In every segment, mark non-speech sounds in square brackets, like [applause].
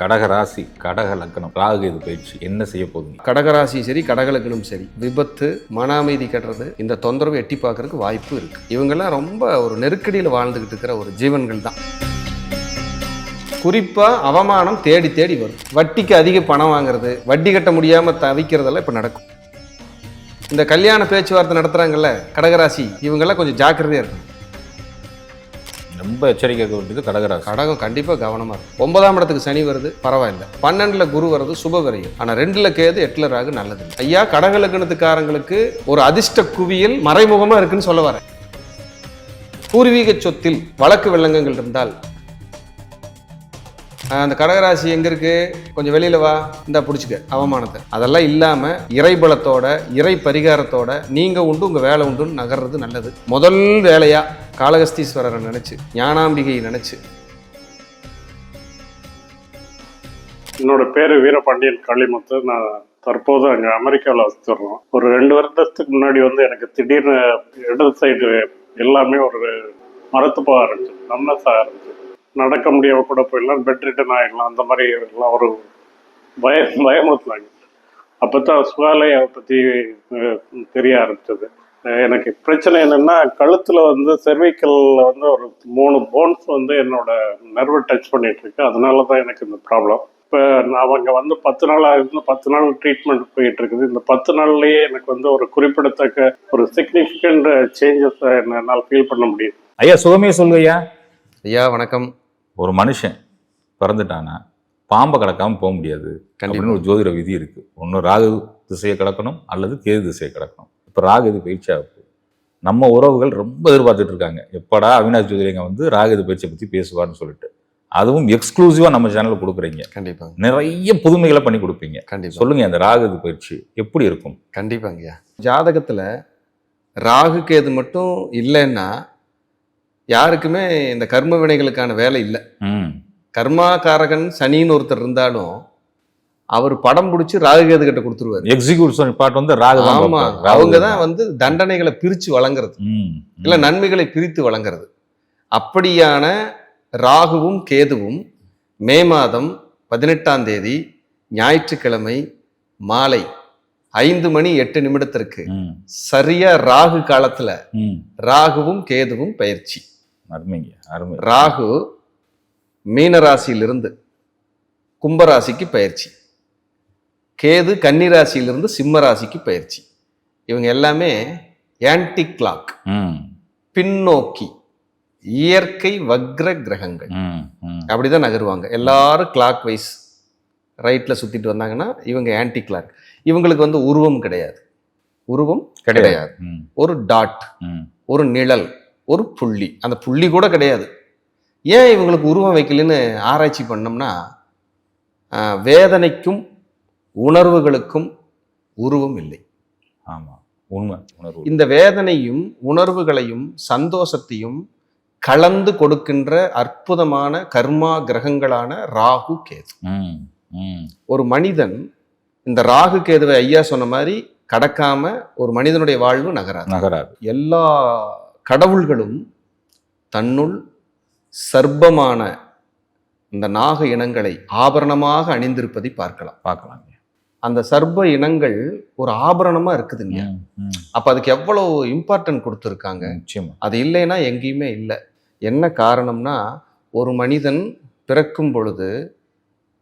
கடகராசி கடக லக்னம். ராகு இது பயிற்சி. என்ன செய்ய போகுது கடகராசி சரி கடகலக்கணும் சரி. விபத்து மன அமைதி கட்டுறது இந்த தொந்தரவு எட்டி பார்க்கறதுக்கு வாய்ப்பு இருக்கு. இவங்கெல்லாம் ரொம்ப ஒரு நெருக்கடியில் வாழ்ந்துகிட்டு இருக்கிற ஒரு ஜீவன்கள் தான். குறிப்பா அவமானம் தேடி தேடி வரும். வட்டிக்கு அதிக பணம் வாங்குறது வட்டி கட்ட முடியாம தவிக்கிறதெல்லாம் இப்ப நடக்கும். இந்த கல்யாண பேச்சுவார்த்தை நடத்துறாங்கல்ல கடகராசி இவங்கெல்லாம் கொஞ்சம் ஜாக்கிரதையா இருக்கும் ரொம்ப எச்சரிக்கை வேண்டியது கடகராசி. கடகம் கண்டிப்பா கவனமா இருக்கும் ஒன்பதாம் இடத்துக்கு சனி வருது பரவாயில்ல. பன்னெண்டுல குரு வருது சுப விரையும். ஆனால் ரெண்டுல கேது எட்டில் ராகு நல்லது ஐயா கடகலக்கணத்துக்காரங்களுக்கு ஒரு அதிர்ஷ்ட குவியல் மறைமுகமா இருக்குன்னு சொல்ல வரேன். பூர்வீக சொத்தில் வழக்கு வெள்ளங்கங்கள் இருந்தால் அந்த கடகராசி எங்க இருக்கு? கொஞ்சம் வெளியில வா. இந்தா பிடிச்சிக்க. அவமானத்தை. அதெல்லாம் இல்லாம இறைபலத்தோட இறை பரிகாரத்தோட நீங்க உண்டு உங்க வேலை உண்டுன்னு நகர்றது நல்லது. முதல் வேலையா காளகஸ்தீஸ்வரரை நினைச்சு ஞானாம்பிகையை நினைச்சு. என்னோட பேர் வீரபாண்டியன் காளிமுத்து. நான் தற்போது அங்கே அமெரிக்காவில் வசிச்சிடுறோம் ஒரு ரெண்டு வருடத்துக்கு முன்னாடி வந்து எனக்கு திடீர்னு இடது சைடு எல்லாமே ஒரு மரத்து போக ஆரம்பிச்சு. நம்னஸ் ஆரம்பிச்சு நடக்க முடியாம கூட போயிடலாம் பெட் ரிட்டன் ஆகிடலாம் அந்த மாதிரி எல்லாம் ஒரு பய பயமுறுத்தினாங்க அப்போ தான் சுகாலயை பற்றி தெரிய ஆரம்பிச்சது. அஹ் எனக்கு பிரச்சனை என்னென்னா கழுத்தில் வந்து செர்விக்கல்ல வந்து ஒரு மூணு போன்ஸ் வந்து என்னோட நர்வை டச் பண்ணிட்டு இருக்கு. அதனால தான் எனக்கு இந்த ப்ராப்ளம் இப்போ நான் அவங்க வந்து பத்து நாள் ஆகுது பத்து நாள் ட்ரீட்மெண்ட் போயிட்டு இருக்குது. இந்த பத்து நாள்லயே எனக்கு வந்து ஒரு குறிப்பிடத்தக்க ஒரு சிக்னிஃபிகண்ட் சேஞ்சஸ் என்னால் ஃபீல் பண்ண முடியுது. ஐயா சுகமே சொல்லுங்க ஐயா ஐயா வணக்கம். ஒரு மனுஷன் பிறந்துட்டானா பாம்பை கடக்காம போக முடியாது அப்படின்னு ஒரு ஜோதிட விதி இருக்கு. ஒன்று ராகு திசையை கடக்கணும் அல்லது கேது திசையை கடக்கணும். இப்போ ராகு இது பயிற்சி ஆகுது? நம்ம உறவுகள் ரொம்ப எதிர்பார்த்துட்டு இருக்காங்க. எப்படா அவினாஷ் ஜோதிலிங்கம் வந்து ராகு இது பயிற்சியை பற்றி பேசுவார்னு சொல்லிட்டு. அதுவும் எக்ஸ்க்ளூசிவாக நம்ம சேனலில் கொடுக்குறீங்க. கண்டிப்பாங்க நிறைய புதுமைகளை பண்ணி கொடுப்பீங்க. கண்டிப்பா. சொல்லுங்க அந்த ராகு இது பயிற்சி எப்படி இருக்கும்? கண்டிப்பாங்கய்யா. ஜாதகத்துல ராகு கேது மட்டும் இல்லைன்னா யாருக்குமே இந்த கர்ம வினைகளுக்கான வேலை இல்லை. ம். கர்மாகாரகன் சனின்னு ஒருத்தர் இருந்தாலும் அவர் படம் பிடிச்சி ராகு கேது கிட்ட கொடுத்துருவாரு. எக்ஸிக்யூட்டிவ் பார்ட் வந்து ராகு ஆமா. அவங்க தான் வந்து தண்டனைகளை பிரிச்சு வழங்குறது. இல்ல. நன்மைகளை பிரித்து வழங்குறது. அப்படியான ராகுவும் கேதுவும் மே மாதம் பதினெட்டாம் தேதி ஞாயிற்றுக்கிழமை மாலை ஐந்து மணி எட்டு நிமிடத்திற்கு சரியா ராகு காலத்துல. ராகுவும் கேதுவும் பயிற்சி. அருமைங்க அருமை. ராகு மீனராசியிலிருந்து கும்பராசிக்கு பயிற்சி. கேது கன்னிராசியிலிருந்து சிம்ம ராசிக்கு பயிற்சி. இவங்க எல்லாமே ஆன்டி கிளாக் பின்னோக்கி இயற்கை வக்ர கிரகங்கள். அப்படிதான் நகருவாங்க. எல்லாரும் கிளாக் வைஸ் ரைட்ல சுத்திட்டு வந்தாங்கன்னா இவங்க ஆன்டி கிளாக் இவங்களுக்கு வந்து உருவம் கிடையாது. உருவம் கிடையாது. ஒரு டாட். ஒரு நிழல் ஒரு புள்ளி. அந்த புள்ளி கூட கிடையாது. ஏன் இவங்களுக்கு உருவம் வைக்கலன்னு ஆராய்ச்சி பண்ணோம்னா வேதனைக்கும் உணர்வுகளுக்கும் உருவம் இல்லை. ஆமா. உண்மை. உணர்வு. இந்த வேதனையும் உணர்வுகளையும் சந்தோஷத்தையும் கலந்து கொடுக்கின்ற அற்புதமான கர்மா கிரகங்களான ராகு கேது. ஒரு மனிதன் இந்த ராகு கேதுவை ஐயா சொன்ன மாதிரி கடக்காம ஒரு மனிதனுடைய வாழ்வு நகராது. நகராது. எல்லா கடவுள்களும் தன்னுள் சர்ப்பமான இந்த நாக இனங்களை ஆபரணமாக அணிந்திருப்பதை பார்க்கலாம். பார்க்கலாங்க அந்த சர்ப்ப இனங்கள் ஒரு ஆபரணமா இருக்குதுங்க. அப்ப அதுக்கு எவ்வளவு இம்பார்ட்டன்ட் கொடுத்துருக்காங்க? நிச்சயமா. அது இல்லைன்னா எங்கேயுமே இல்லை. என்ன காரணம்னா ஒரு மனிதன் பிறக்கும் பொழுது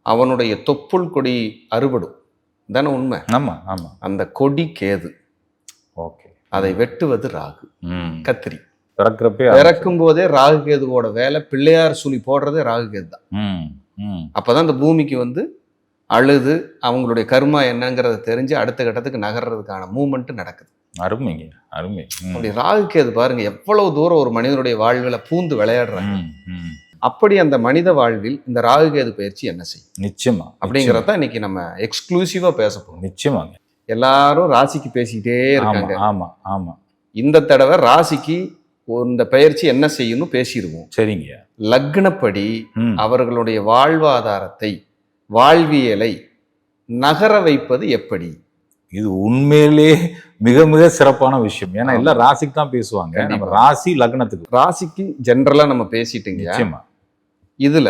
அவனுடைய தொப்புள் கொடி அறுபடும். தானே உண்மை? ஆமா ஆமா. அந்த கொடி கேது. ஓகே. அதை வெட்டுவது ராகு. கத்திரி. பிறக்கிறப்பே பிறக்கும் போதே ராகு கேதுவோட வேலை பிள்ளையார் சுழி போடுறதே ராகு கேது தான். அப்பதான் இந்த பூமிக்கு வந்து அழுது அவங்களுடைய கர்மா என்னங்கிறத தெரிஞ்சு அடுத்த கட்டத்துக்கு நகர்றதுக்கான மூமெண்ட் நடக்குது. அருமைங்க அருமை. அப்படி ராகு கேது பாருங்க எவ்வளவு தூரம் ஒரு மனிதனுடைய வாழ்வில் பூந்து விளையாடுறாங்க. அப்படி அந்த மனித வாழ்வில் இந்த ராகு கேது பயிற்சி என்ன செய்யும்? நிச்சயமா அப்படிங்கிறத இன்னைக்கு நம்ம எக்ஸ்க்ளூசிவா பேச போறோம். நிச்சயமாங்க. எல்லாரும் ராசிக்கு பேசிக்கிட்டே இருக்காங்க. ஆமா ஆமா இந்த தடவை ராசிக்கு இந்த பயிற்சி என்ன செய்யணும் பேசிடுவோம். சரிங்க. லக்னப்படி. அவர்களுடைய வாழ்வாதாரத்தை வாழ்வியலை நகர வைப்பது எப்படி? இது உண்மையிலே மிக மிக சிறப்பான விஷயம். ஏன்னா எல்லாம் ராசிக்கு தான் பேசுவாங்க. நம்ம. ராசி லக்னத்துக்கு. ராசிக்கு ஜென்ரலா நம்ம பேசிட்டீங்க. நிச்சயமா. இதுல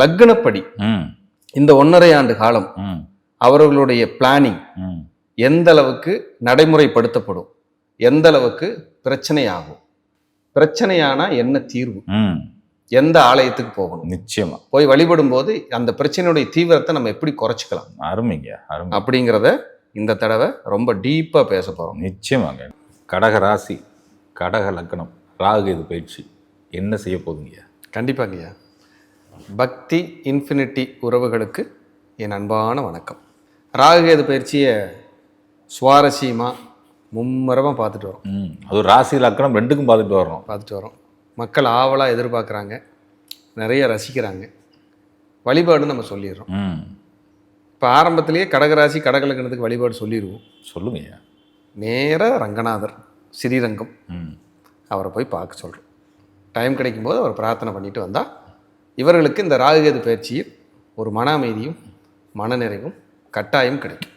லக்னப்படி இந்த ஒன்றரை ஆண்டு காலம் அவர்களுடைய பிளானிங் எந்த அளவுக்கு நடைமுறைப்படுத்தப்படும்? எந்த அளவுக்கு பிரச்சனை ஆகும் பிரச்சனையானா என்ன தீர்வு? ம். எந்த ஆலயத்துக்கு போகணும்? நிச்சயமா. போய் வழிபடும் போது அந்த பிரச்சனையுடைய தீவிரத்தை நம்ம எப்படி குறைச்சிக்கலாம்? அருமைங்க அருமை. அப்படிங்கிறத இந்த தடவை ரொம்ப டீப்பா பேச போறோம். நிச்சயமாங்க. கடக ராசி கடக லக்னம் ராகு இது பயிற்சி என்ன செய்ய போகுதுங்க? கண்டிப்பாங்கய்யா பக்தி இன்ஃபினிட்டி உறவுகளுக்கு என் அன்பான வணக்கம். ராகுகேது பயிற்சியை சுவாரஸ்யமாக மும்மரமாக பார்த்துட்டு வரோம். அது ராசி லக்னம் ரெண்டுக்கும் பார்த்துட்டு வர்றோம் பார்த்துட்டு வரோம். மக்கள் ஆவலாக எதிர்பார்க்குறாங்க. நிறைய ரசிக்கிறாங்க. வழிபாடு நம்ம சொல்லிடுறோம். இப்போ ஆரம்பத்திலேயே கடகராசி கடகலக்கணத்துக்கு வழிபாடு சொல்லிடுவோம். சொல்லுங்கய்யா நேராக ரங்கநாதர் ஸ்ரீரங்கம் அவரை போய் பார்க்க சொல்கிறோம் டைம் கிடைக்கும்போது அவர் பிரார்த்தனை பண்ணிட்டு வந்தால் இவர்களுக்கு இந்த ராகுகேது பயிற்சியில் ஒரு மன அமைதியும் மனநிறைவும் கட்டாயம் கிடைக்கும்.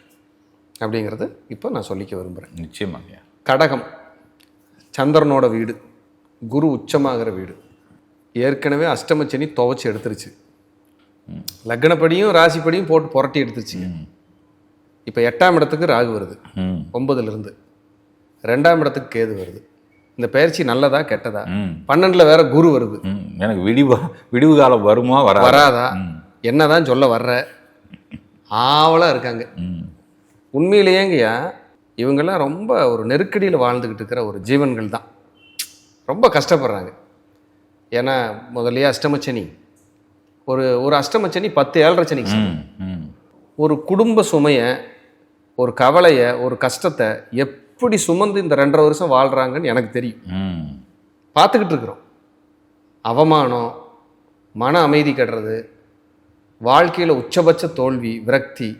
அப்படிங்கிறது இப்போ நான் சொல்லிக்க விரும்புகிறேன் நிச்சயமாங்கய்யா கடகம் சந்திரனோட வீடு குரு உச்சமாகிற வீடு ஏற்கனவே அஷ்டமச்சனி துவைச்சி எடுத்துருச்சு. லக்னப்படியும் ராசிப்படியும் போட்டு புரட்டி எடுத்துருச்சு இப்போ எட்டாம் இடத்துக்கு ராகு வருது. ஒன்பதுலேருந்து. ரெண்டாம் இடத்துக்கு கேது வருது. இந்த பயிற்சி நல்லதா கெட்டதா? பன்னெண்டுல வேற குரு வருது. எனக்கு விடிவு விடிவு காலம் வருமா வராதா? என்னதான் சொல்ல வர்ற? ஆவலா இருக்காங்க. உண்மையிலேயேங்கய்யா இவங்கெல்லாம் ரொம்ப ஒரு நெருக்கடியில் வாழ்ந்துக்கிட்டு இருக்கிற ஒரு ஜீவன்கள் தான். ரொம்ப கஷ்டப்படுறாங்க. ஏன்னா முதல்லயே அஷ்டமச்சனி. ஒரு ஒரு அஷ்டமச்சனி பத்து ஏழரை சனிக்கு ம் ஒரு குடும்ப சுமையை ஒரு கவலையை ஒரு கஷ்டத்தை எப்படி சுமந்து இந்த ரெண்டரை வருஷம் வாழ்கிறாங்கன்னு எனக்கு தெரியும். பார்த்துக்கிட்டு இருக்கிறோம். அவமானம் மன அமைதி கெடுறது வாழ்க்கையில் உச்சபட்ச தோல்வி விரக்தி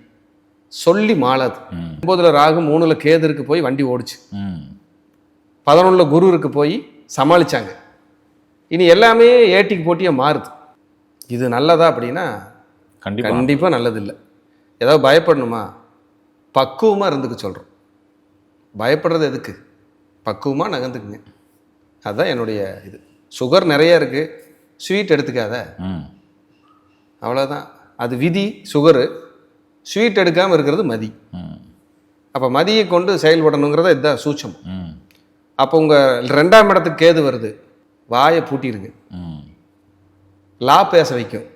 சொல்லி மாளாது. ஒன்பதுல ராகு மூணுல கேதுருக்கு போய் வண்டி ஓடிச்சு. ம். பதினொன்றுல குருவுக்கு போய் சமாளிச்சாங்க. இனி எல்லாமே ஏட்டிக்கு போட்டியா மாறுது. இது நல்லதா அப்படின்னா கண்டிப்பா. கண்டிப்பாக நல்லது இல்லை ஏதாவது பயப்படணுமா? பக்குவமாக இருந்துக்க சொல்கிறோம் பயப்படுறது எதுக்கு? பக்குவமாக நகர்ந்துக்குங்க. அதுதான் என்னுடைய இது. சுகர் நிறைய இருக்குது ஸ்வீட் எடுத்துக்காத. அவ்வளோதான் அது விதி சுகரு. ஸ்வீட் எடுக்காமல் இருக்கிறது மதி. அப்போ மதியை கொண்டு செயல்படணுங்கிறத இதுதான் சூட்சம். ம் அப்போ உங்கள் ரெண்டாம் இடத்துக்கு கேது வருது. வாயை பூட்டிருங்க ம் லா பேச வைக்கும்.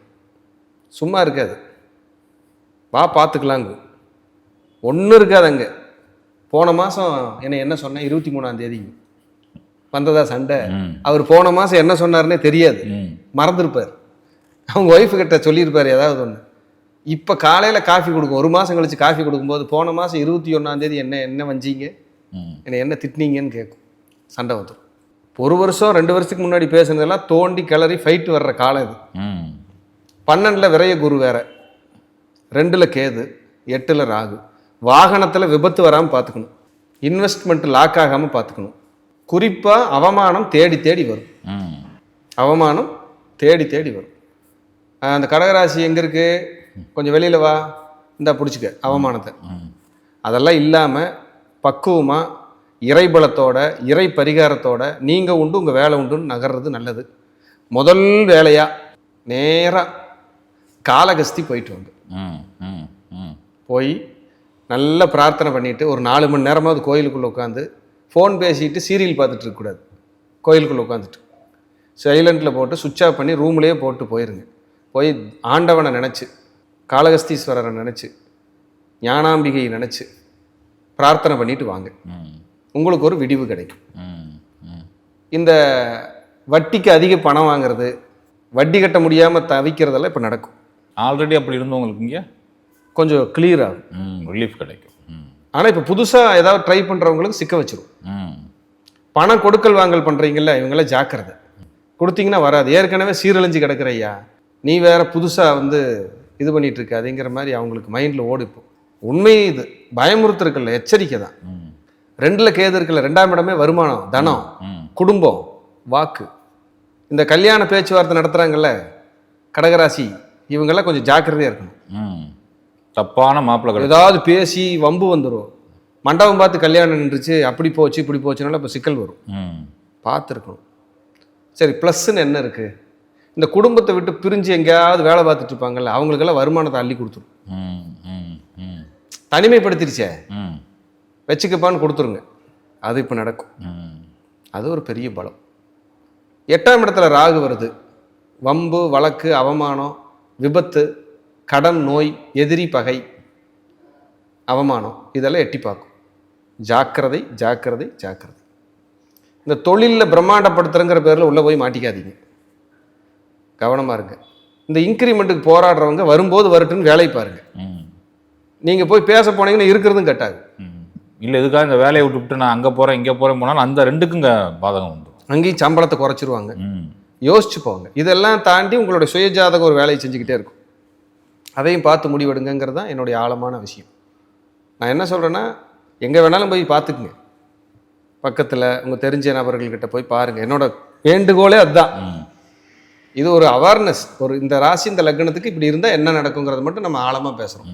சும்மா இருக்காது. வா பார்த்துக்கலாங்க ஒன்றும் இருக்காது அங்கே. போன மாதம் என்ன என்ன சொன்னேன்? இருபத்தி மூணாம் தேதி வந்ததா சண்டை. அவர் போன மாதம் என்ன சொன்னாருன்னே தெரியாது. மறந்துருப்பார். அவங்க ஒய்ஃபு கிட்ட சொல்லியிருப்பார் ஏதாவது ஒன்று இப்போ காலையில் காஃபி கொடுக்கும். ஒரு மாதம் கழிச்சு காஃபி கொடுக்கும்போது போன மாதம் இருபத்தி ஒன்றாந்தேதி என்ன என்ன வஞ்சீங்க? என்னை என்ன திட்டினீங்கன்னு கேட்கும் சண்டை வந்துடும் ஒரு வருஷம் ரெண்டு வருஷத்துக்கு முன்னாடி பேசுனதெல்லாம் தோண்டி கிளறி ஃபைட் வர்ற காலம் இது. பன்னெண்டில் விரைய குரு வேற. ரெண்டில் கேது எட்டில் ராகு. வாகனத்தில் விபத்து வராமல் பார்த்துக்கணும் இன்வெஸ்ட்மெண்ட் லாக் ஆகாமல் பார்த்துக்கணும் குறிப்பாக அவமானம் தேடி தேடி வரும். அவமானம் தேடி தேடி வரும். அந்த கடகராசி எங்கே இருக்கு? கொஞ்சம் வெளியில் வா. இந்தா பிடிச்சிக்க. அவமானத்தை. அதெல்லாம் இல்லாமல் பக்குவமாக இறைபலத்தோட இறை பரிகாரத்தோட நீங்கள் உண்டு உங்கள் வேலை உண்டுன்னு நகர்றது நல்லது. முதல் வேலையாக நேராக காலகஸ்தி போயிட்டு ம் போய் நல்லா பிரார்த்தனை பண்ணிட்டு ஒரு நாலு மணி நேரமாவது கோயிலுக்குள்ளே உட்காந்து ஃபோன் பேசிட்டு சீரியல் பார்த்துட்டு இருக்கக்கூடாது கோயிலுக்குள்ளே உட்காந்துட்டு சைலண்ட்டில் போட்டு சுவிட்ச் ஆஃப் பண்ணி ரூம்லேயே போட்டு போயிருங்க. போய் ஆண்டவனை நினச்சி. காளகஸ்தீஸ்வரரை நினச்சி ஞானாம்பிகையை நினச்சி பிரார்த்தனை பண்ணிட்டு வாங்க. உங்களுக்கு ஒரு விடிவு கிடைக்கும். இந்த வட்டிக்கு அதிக பணம் வாங்குறது வட்டி கட்ட முடியாமல் தவிக்கிறதெல்லாம் இப்போ நடக்கும். ஆல்ரெடி அப்படி இருந்தவங்களுக்கு இங்கே? கொஞ்சம் கிளியர் ஆகும். ரிலீஃப் கிடைக்கும். ஆனால் இப்போ புதுசாக ஏதாவது ட்ரை பண்ணுறவங்களுக்கு சிக்க வச்சிரும். பணம் கொடுக்கல் வாங்கல் பண்ணுறீங்கல்ல இவங்களாம் ஜாக்கிரதை. கொடுத்தீங்கன்னா வராது. ஏற்கனவே சீரழிஞ்சு கிடக்குற ஐயா நீ வேற புதுசாக வந்து இது பண்ணிட்டு இருக்காதுங்கிற மாதிரி அவங்களுக்கு மைண்டில் ஓடிப்போம் உண்மை இது. பயமுறுத்துருக்கல எச்சரிக்கை தான். ரெண்டில் கேது இருக்குல்ல ரெண்டாம் இடமே வருமானம் தனம் குடும்பம் வாக்கு. இந்த கல்யாண பேச்சுவார்த்தை நடத்துகிறாங்கல்ல கடகராசி இவங்கெல்லாம் கொஞ்சம் ஜாக்கிரதையாக இருக்கணும். தப்பான மாப்பிள்ளை ஏதாவது பேசி வம்பு வந்துடும் மண்டபம் பார்த்து கல்யாணம் நின்றுச்சு அப்படி போச்சு இப்படி போச்சுனால இப்போ சிக்கல் வரும். பார்த்துருக்கணும். சரி ப்ளஸ்ன்னு என்ன இருக்குது இந்த குடும்பத்தை விட்டு பிரிஞ்சு எங்கேயாவது வேலை பார்த்துட்டு இருப்பாங்கல்ல அவங்களுக்கெல்லாம் வருமானத்தை அள்ளி கொடுத்துரும். ம் தனிமைப்படுத்திருச்சே? வச்சுக்கப்பான்னு கொடுத்துருங்க. அது இப்போ நடக்கும். அது ஒரு பெரிய பலம். எட்டாம் இடத்துல ராகு வருது. வம்பு வழக்கு அவமானம் விபத்து கடன் நோய் எதிரி பகை அவமானம் இதெல்லாம் எட்டி பார்க்கும். ஜாக்கிரதை ஜாக்கிரதை ஜாக்கிரதை. இந்த தொழிலில் பிரம்மாண்டப்படுத்துறங்கிற பேரில் உள்ளே போய் மாட்டிக்காதீங்க. கவனமாக இருங்க. இந்த இன்க்ரிமெண்ட்டுக்கு போராடுறவங்க வரும்போது வரட்டுன்னு வேலை பாருங்க. நீங்கள் போய் பேச போனீங்கன்னா இருக்கிறதும் கட்டாது. இல்லை இதுக்காக இந்த வேலையை விட்டுவிட்டு நான் அங்கே போகிறேன் இங்கே போகிறேன் போனாலும் அந்த ரெண்டுக்குங்க பாதகம் வந்துடும் அங்கேயும் சம்பளத்தை குறைச்சிருவாங்க. யோசிச்சு போங்க. இதெல்லாம் தாண்டி உங்களுடைய சுயஜாதகம் ஒரு வேலையை செஞ்சுக்கிட்டே இருக்கும். அதையும் பார்த்து முடிவெடுங்கிறது தான் என்னுடைய ஆழமான விஷயம். நான் என்ன சொல்கிறேன்னா எங்கே வேணாலும் போய் பார்த்துக்குங்க. பக்கத்தில் உங்கள் தெரிஞ்ச நபர்கள்கிட்ட போய் பாருங்கள் என்னோட வேண்டுகோளே அதுதான். இது ஒரு அவேர்னஸ் ஒரு இந்த ராசி இந்த லக்னத்துக்கு இப்படி இருந்தால் என்ன நடக்குங்கிறத மட்டும் நம்ம ஆழமாக பேசுகிறோம்.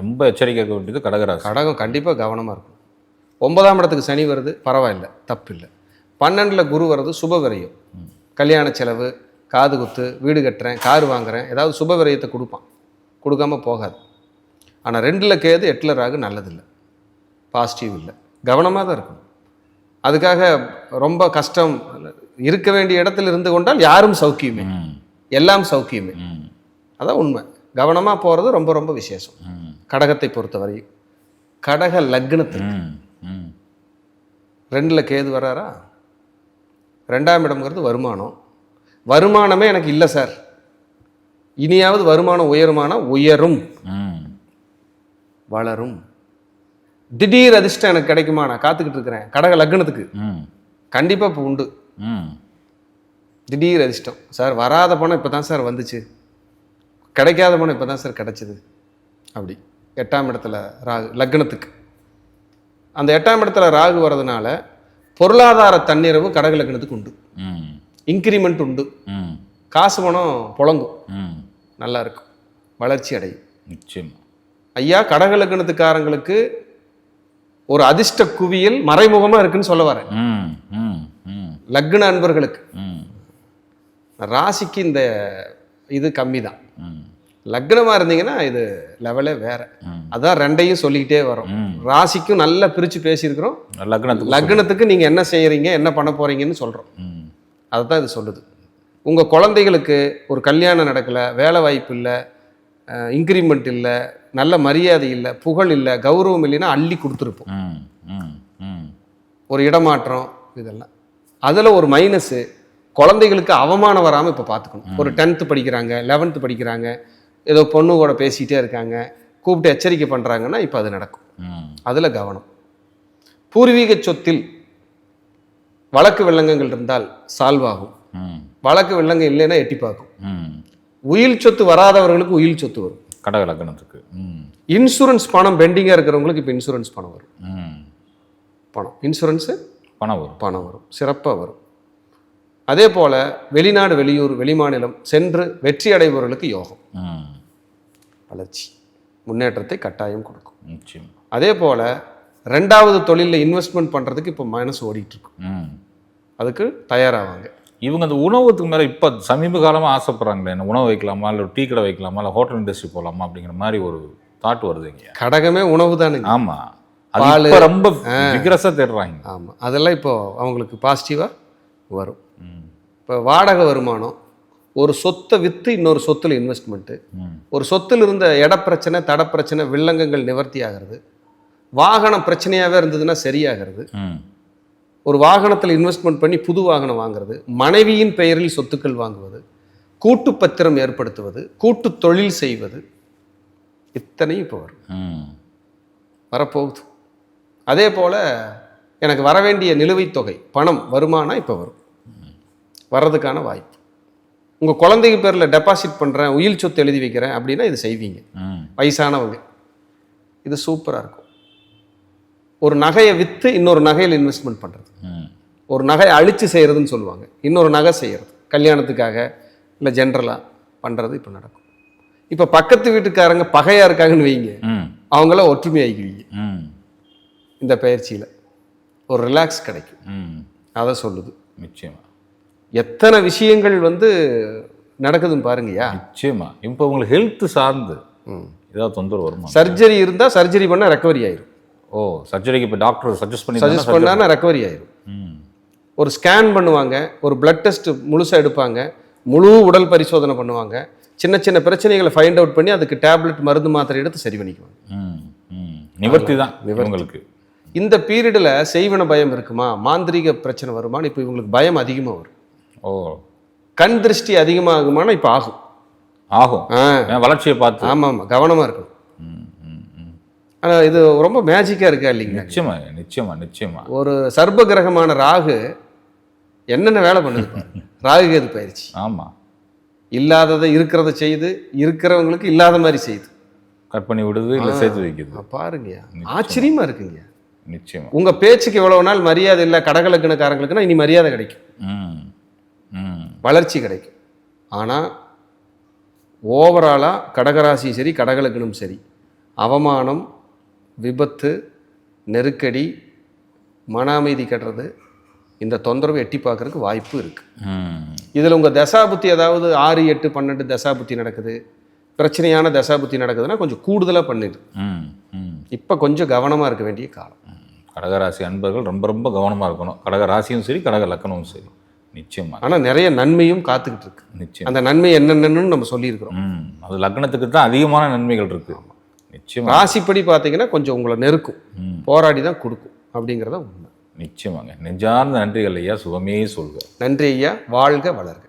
ரொம்ப எச்சரிக்கை இருக்க வேண்டியது கடகராசி. கடகம் கண்டிப்பாக கவனமாக இருக்கும். ஒன்பதாம் இடத்துக்கு சனி வருது பரவாயில்ல தப்பு இல்லை பன்னெண்டில் குரு வர்றது சுப விரயம். கல்யாண செலவு காது குத்து வீடு கட்டுறேன் கார் வாங்குறேன் ஏதாவது சுப விரயத்தை கொடுப்பான். கொடுக்காம போகாது. ஆனால் ரெண்டில் கேது எட்டில் ராகு நல்லதில்லை. பாசிட்டிவ் இல்லை. கவனமாக தான் இருக்கணும். அதுக்காக ரொம்ப கஷ்டம் இருக்க வேண்டிய இடத்துல இருந்து கொண்டால் யாரும் சௌக்கியமே. எல்லாம் சௌக்கியமே. அதான் உண்மை. கவனமாக போகிறது ரொம்ப ரொம்ப விசேஷம். கடகத்தை பொறுத்தவரை கடக லக்னத்துக்கு. ரெண்டில் கேது வராரா? ரெண்டாம் இடம்ங்கிறது வருமானம். வருமானமே எனக்கு இல்லை சார். இனியாவது வருமானம் உயருமானா உயரும். வளரும். திடீர் அதிர்ஷ்டம் எனக்கு கிடைக்குமா நான் காத்துக்கிட்டு இருக்கிறேன். கடக லக்னத்துக்கு. கண்டிப்பாக இப்போ உண்டு. திடீர் அதிர்ஷ்டம். சார் வராத பணம் இப்போ தான் சார் வந்துச்சு. கிடைக்காத பணம் இப்போ தான் சார் கிடைச்சிது. அப்படி. எட்டாம் இடத்துல ராகு லக்னத்துக்கு. அந்த எட்டாம் இடத்துல ராகு வர்றதுனால பொருளாதார தன்னிறைவு கடக லக்னத்துக்கு உண்டு. ம். இன்க்ரிமெண்ட் உண்டு. ம். காசு பணம் புழங்கும். ம். நல்லா இருக்கும். வளர்ச்சி அடையும். நிச்சயமா. ஐயா கடக லக்னத்துக்காரங்களுக்கு ஒரு அதிர்ஷ்ட குவியல் மறைமுகமாக இருக்குன்னு சொல்ல வரேன். ம் ம் ம். லக்ன அன்பர்களுக்கு. ம். ராசிக்கு இந்த இது கம்மி தான் லக்னமாக இருந்தீங்கன்னா இது லெவலே வேற. அதான் ரெண்டையும் சொல்லிக்கிட்டே வரோம். ராசிக்கும் நல்லா பிரித்து பேசியிருக்கிறோம். லக்னத்துக்கு லக்னத்துக்கு நீங்கள் என்ன செய்கிறீங்க என்ன பண்ண போகிறீங்கன்னு சொல்கிறோம் அதை தான் இது சொல்லுது. உங்கள் குழந்தைகளுக்கு ஒரு கல்யாணம் நடக்கலை வேலை வாய்ப்பு இல்லை இன்க்ரிமெண்ட் இல்லை நல்ல மரியாதை இல்லை புகழ் இல்லை கௌரவம் இல்லைன்னா அள்ளி கொடுத்துருப்போம். ஒரு இடமாற்றம் இதெல்லாம். அதில் ஒரு மைனஸு குழந்தைகளுக்கு அவமானம் வராமல் இப்போ பார்த்துக்கணும் ஒரு டென்த்து படிக்கிறாங்க லெவன்த்து படிக்கிறாங்க ஏதோ பொண்ணு கூட பேசிகிட்டே இருக்காங்க கூப்பிட்டு எச்சரிக்கை பண்ணுறாங்கன்னா இப்போ அது நடக்கும். அதில் கவனம். பூர்வீக சொத்தில் வழக்கு வில்லங்கங்கள் இருந்தால் சால்வ் ஆகும் வழக்கு வில்லங்க இல்லைன்னா எட்டி பார்க்கும். உயில் சொத்து வராதவர்களுக்கு உயில் சொத்து வரும். கடக லக்னத்துக்கு இன்சூரன்ஸ் பணம் பெண்டிங்காக இருக்கிறவங்களுக்கு இப்போ இன்சூரன்ஸ் பணம் வரும். பணம். இன்சூரன்ஸு பணம் வரும். பணம் வரும். சிறப்பாக வரும். அதே போல் வெளிநாடு வெளியூர் வெளிமாநிலம் சென்று வெற்றி அடைபவர்களுக்கு யோகம். ம். வளர்ச்சி. முன்னேற்றத்தை கட்டாயம் கொடுக்கும். நிச்சயம். அதே போல் ரெண்டாவது தொழிலில் இன்வெஸ்ட்மெண்ட் பண்ணுறதுக்கு இப்போ மனசு ஓடிட்டு இருக்கு ம். அதுக்கு தயாராவாங்க. இவங்க அந்த உணவுக்கு மேலே இப்போ சமீப காலமாக ஆசைப்படுறாங்களே என்ன உணவு வைக்கலாமா இல்லை டீ கடை வைக்கலாமா இல்லை ஹோட்டல் இண்டஸ்ட்ரி போகலாமா அப்படிங்கிற மாதிரி ஒரு தாட் வருதுங்க கடகமே உணவு தானுங்க. ஆமாம் பாலு. ரொம்ப விக்ரஸாக தேடுறாங்க. ஆமாம் அதெல்லாம் இப்போ அவங்களுக்கு பாசிட்டிவாக வரும். இப்போ வாடகை வருமானம் ஒரு சொத்தை விற்று இன்னொரு சொத்துல இன்வெஸ்ட்மெண்ட்டு ஒரு சொத்தில் இருந்த இட பிரச்சனை தட பிரச்சனை வில்லங்கங்கள் நிவர்த்தி ஆகிறது. வாகனம் பிரச்சனையாகவே இருந்ததுன்னா சரியாகிறது. ஒரு வாகனத்தில் இன்வெஸ்ட்மெண்ட் பண்ணி புது வாகனம் வாங்குறது மனைவியின் பெயரில் சொத்துக்கள் வாங்குவது கூட்டு பத்திரம் ஏற்படுத்துவது கூட்டு தொழில் செய்வது இத்தனையும் இப்போ வரும். வரப்போகுது. அதே போல் எனக்கு வர வேண்டிய நிலுவைத் தொகை பணம் வருமானம் இப்போ வரும். வர்றதுக்கான வாய்ப்பு. உங்கள் குழந்தைங்க பேரில் டெபாசிட் பண்ணுறேன் உயில் சொத்து எழுதி வைக்கிறேன் அப்படின்னா இது செய்வீங்க. வயசானவங்க. இது சூப்பராக இருக்கும். ஒரு நகையை விற்று இன்னொரு நகையில் இன்வெஸ்ட்மெண்ட் பண்ணுறது ஒரு நகையை அழித்து செய்கிறதுன்னு சொல்லுவாங்க. இன்னொரு நகை செய்கிறது கல்யாணத்துக்காக இல்லை ஜென்ரலாக பண்ணுறது இப்போ நடக்கும். இப்போ பக்கத்து வீட்டுக்காரங்க பகையாக இருக்காங்கன்னு வைங்க. ம். அவங்களாம் ஒற்றுமையாகிக்குவீங்க இந்த பயிற்சியில் ஒரு ரிலாக்ஸ் கிடைக்கும். ம். அதை சொல்லுது. நிச்சயமா. எத்தனை விஷயங்கள் வந்து நடக்குதுன்னு பாருங்கய்யா. நிச்சயமா. இப்போ உங்களுக்கு ஹெல்த் சார்ந்து ம். ஏதாவது தொந்தரவு வருமா? சர்ஜரி இருந்தால் சர்ஜரி பண்ணால் ரெக்கவரி ஆயிரும். ஓ சர்ஜரிக்கு இப்போ டாக்டர் சஜஸ்ட் பண்ணி சஜஸ்ட் பண்ணான்னா ரெக்கவரி ஆயிரும். ம். ஒரு ஸ்கேன் பண்ணுவாங்க ஒரு பிளட் டெஸ்ட் முழுசாக எடுப்பாங்க முழு உடல் பரிசோதனை பண்ணுவாங்க சின்ன சின்ன பிரச்சனைகளை ஃபைண்ட் அவுட் பண்ணி அதுக்கு டேப்லெட் மருந்து மாத்திரை எடுத்து சரி பண்ணிக்குவாங்க. ம் ம். நிவர்த்தி தான் இவங்களுக்கு. இந்த பீரியடில் செய்வன பயம் இருக்குமா? மாந்திரீக பிரச்சனை வருமான்னு இப்போ இவங்களுக்கு பயம் அதிகமாக வரும். ஓ. கண் திருஷ்டி அதிகமாகுமானா இப்போ ஆகும். ஆகும். வளர்ச்சியை பார்த்து. ஆமாம் ஆமாம் கவனமாக இருக்கணும் ஆனால் இது ரொம்ப மேஜிக்காக இருக்கா இல்லைங்க நிச்சயமா நிச்சயமா நிச்சயமா. ஒரு சர்ப கிரகமான ராகு என்னென்ன வேலை பண்ணுது. [laughs] ராகு கேது பயிற்சி. ஆமா. இல்லாததை இருக்கிறத செய்து இருக்கிறவங்களுக்கு இல்லாத மாதிரி செய்யுது கட் பண்ணி விடுது இல்லை சேர்த்து வைக்குது பாருங்கய்யா. ஆச்சரியமா இருக்குங்க நிச்சயமா. உங்க பேச்சுக்கு இவ்வளவு நாள் மரியாதை இல்லை கடகலக்கணக்காரங்களுக்குன்னா இனி மரியாதை கிடைக்கும். வளர்ச்சி கிடைக்கும். ஆனால் ஓவராலாக கடகராசியும் சரி கடகலக்கணம் சரி அவமானம் விபத்து நெருக்கடி மன அமைதி கட்டுறது இந்த தொந்தரவு எட்டி பார்க்கறதுக்கு வாய்ப்பு இருக்குது இதில் உங்கள் தசாபுத்தி அதாவது ஆறு எட்டு பன்னெண்டு தசாபுத்தி நடக்குது பிரச்சனையான தசாபுத்தி நடக்குதுன்னா கொஞ்சம் கூடுதலாக பண்ணிடு. இப்போ கொஞ்சம் கவனமாக இருக்க வேண்டிய காலம். கடகராசி அன்பர்கள் ரொம்ப ரொம்ப கவனமா இருக்கணும். கடகராசியும் சரி கடக லக்கணமும் சரி. நிச்சயமா. ஆனால் நிறைய நன்மையும் காத்துக்கிட்டு இருக்கு. நிச்சயம். அந்த நன்மை என்னென்னு நம்ம சொல்லியிருக்கிறோம். ம் அது லக்னத்துக்கு தான் அதிகமான நன்மைகள் இருக்கு. நிச்சயமா. ராசிப்படி பார்த்தீங்கன்னா கொஞ்சம் உங்களை நெருக்கும். போராடி தான் கொடுக்கும் அப்படிங்கிறத உண்மை. நிச்சயமாங்க. நெஞ்சார்ந்த நன்றிகள் ஐயா சுகமே சொல்க. நன்றி ஐயா வாழ்க வளர்க.